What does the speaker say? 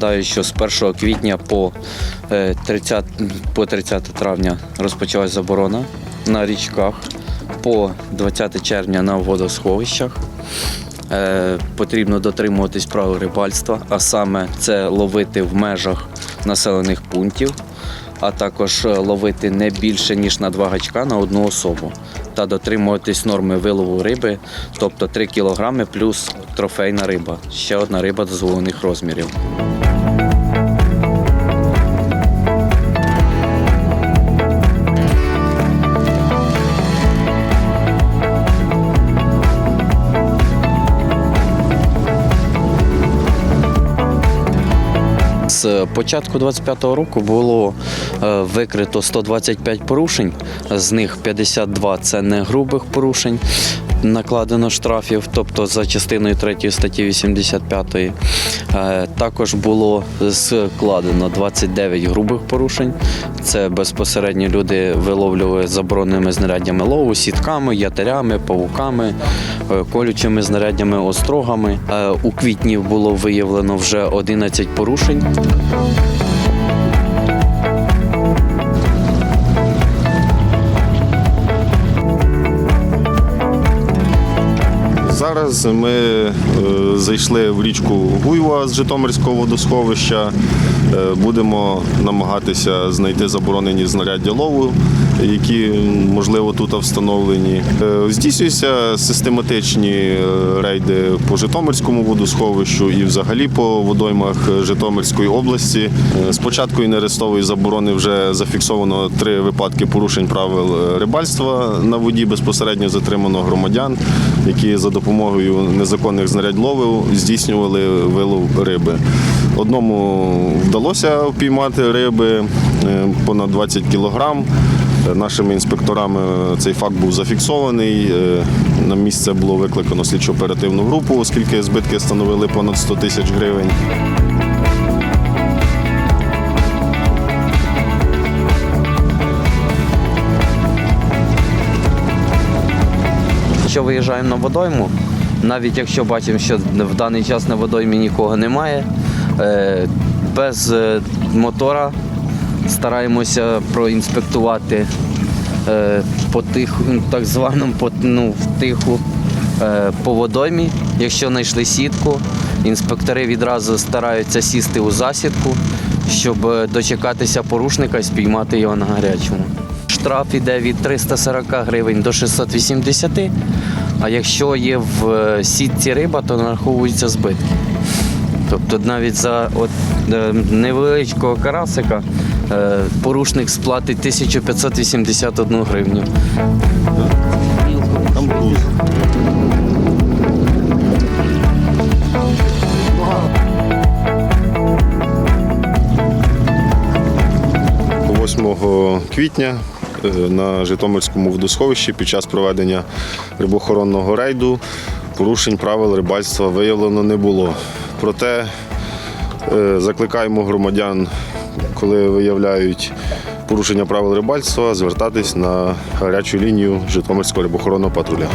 Нагадаю, що з 1 квітня по е, 30, по 30 травня розпочалась заборона на річках, по 20 червня на водосховищах. Е, Потрібно дотримуватись правил рибальства, а саме це ловити в межах населених пунктів, а також е, ловити не більше ніж на два гачка на одну особу та дотримуватись норми вилову риби, тобто 3 кг плюс трофейна риба, ще одна риба дозволених розмірів. Початку 25-го року було е, викрито 125 порушень, з них 52 – це не грубих порушень. Накладено штрафів, тобто за частиною 3 статті 85. Е, Також було складено 29 грубих порушень. Це безпосередньо люди виловлювали забороненими знаряддями лову, сітками, ятерями, павуками, е, колючими знаряддями, острогами. Е, У квітні було виявлено вже 11 порушень. Зараз ми е, зайшли в річку Гуйва з Житомирського водосховища. Е, будемо намагатися знайти заборонені знаряддя лову, які можливо тут встановлені. Е, здійснюються систематичні рейди по Житомирському водосховищу і взагалі по водоймах Житомирської області. З початку нерестової заборони вже зафіксовано три випадки порушень правил рибальства на воді. Безпосередньо затримано громадян, які за допомогою незаконних знарядь лову здійснювали вилов риби. Одному вдалося впіймати риби е, понад 20 кілограм. Нашими інспекторами цей факт був зафіксований. Е, На місце було викликано слідчо-оперативну групу, оскільки збитки становили понад 100 тисяч гривень. Якщо виїжджаємо на водойму, навіть якщо бачимо, що в даний час на водоймі нікого немає, е, без е, мотора стараємося проінспектувати е, по тиху, ну, так званому ну, тиху по водоймі. Якщо знайшли сітку, інспектори відразу стараються сісти у засідку, щоб дочекатися порушника і спіймати його на гарячому. Штраф іде від 340 гривень до 680, а якщо є в е, сітці риба, то нараховуються збитки. Тобто навіть за от, е, невеличкого карасика е, порушник сплатить 1581 гривню. Там груз. По 8 квітня на Житомирському водосховищі під час проведення рибоохоронного рейду порушень правил рибальства виявлено не було. Проте е, закликаємо громадян, коли виявляють порушення правил рибальства, звертатись на гарячу лінію Житомирського рибохоронного патруля.